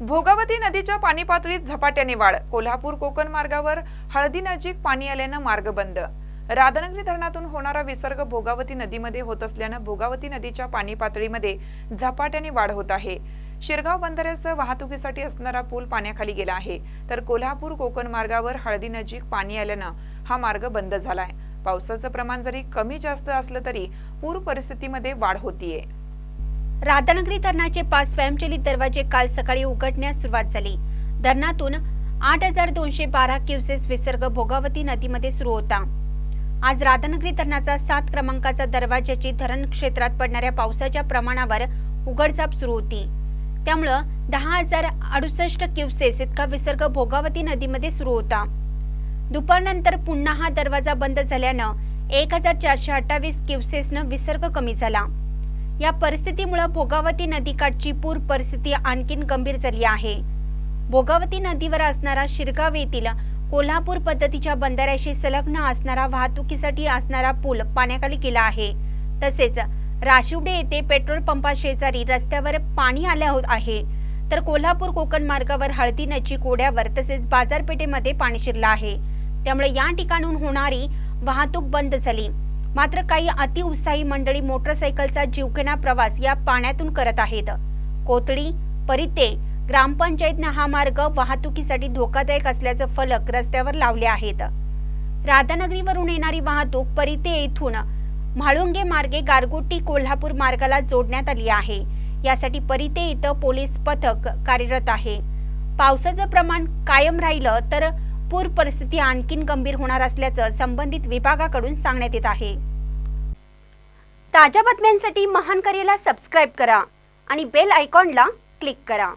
भोगावती नदीच्या पाणी पातळीत झपाट्याने वाढ. कोल्हापूर कोकण मार्गावर हळदी नजीक पाणी आल्यानं मार्ग बंद. राधानगरी धरणातून होणारा विसर्ग भोगावती नदीमध्ये होत असल्यानं भोगावती नदीच्या पाणी पातळीमध्ये झपाट्याने वाढ होत आहे. शिरगाव बंधाऱ्यासह वाहतुकीसाठी असणारा पूल पाण्याखाली गेला आहे. तर कोल्हापूर कोकण मार्गावर हळदी नजीक पाणी आल्यानं हा मार्ग बंद झालाय. पावसाचं प्रमाण जरी कमी जास्त असलं तरी पूर परिस्थितीमध्ये वाढ होतीये. राधानगरी धरणाचे पाच स्वयंचलित दरवाजे काल सकाळी उघडण्यास सुरुवात झाली. धरणातून आठ हजार दोनशे बारा क्युसेस विसर्ग भोगावती नदीमध्ये सुरू होता. आज राधानगरी धरणाचा सात क्रमांकाचा दरवाजाची धरण क्षेत्रात पडणाऱ्या पावसाच्या प्रमाणावर उघडझाप सुरू होती. त्यामुळं दहा हजार अडुसष्ट क्युसेस इतका विसर्ग भोगावती नदीमध्ये सुरू होता. दुपारनंतर पुन्हा हा दरवाजा बंद झाल्यानं एक हजार चारशे अठ्ठावीस क्युसेसनं विसर्ग कमी झाला. या परिस्थितीमुळे भोगावती नदीकाठची पूर परिस्थिती आणखीन गंभीर झाली आहे. भोगावती नदीवर असणारा शिरगाव येथील कोल्हापूर पद्धतीच्या बंधाऱ्याशी संलग्न असणारा वाहतुकीसाठी असणारा पूल पाण्याखाली गेला आहे. तसेच राशिवडे येथे पेट्रोल पंपा शेजारी रस्त्यावर पाणी आले होत आहे. तर कोल्हापूर कोकण मार्गावर हळदी नदी कोड्यावर तसेच बाजारपेठेमध्ये पाणी शिरलं आहे. त्यामुळे या ठिकाणून होणारी वाहतूक बंद झाली. मात्र काही अतिउत्साही मंडळी मोटरसायकलचा जीवघेणा प्रवास या पाण्यातून करत आहेत. कोथळी परिते ग्रामपंचायतनं हा मार्ग वाहतुकीसाठी धोकादायक असल्याचं फलक रस्त्यावर लावले आहेत. राधानगरीवरून येणारी वाहतूक परिते येथून म्हाळुंगे मार्गे गारगोटी कोल्हापूर मार्गाला जोडण्यात आली आहे. यासाठी परिते इथं पोलीस पथक कार्यरत आहे. पावसाचं प्रमाण कायम राहिलं तर पूर परिस्थिती आणखीन गंभीर होणार असल्याचं संबंधित विभागाकडून सांगण्यात येत आहे. ताज्या बातम्यांसाठी महान करेला सबस्क्राईब करा आणि बेल आयकॉनला क्लिक करा.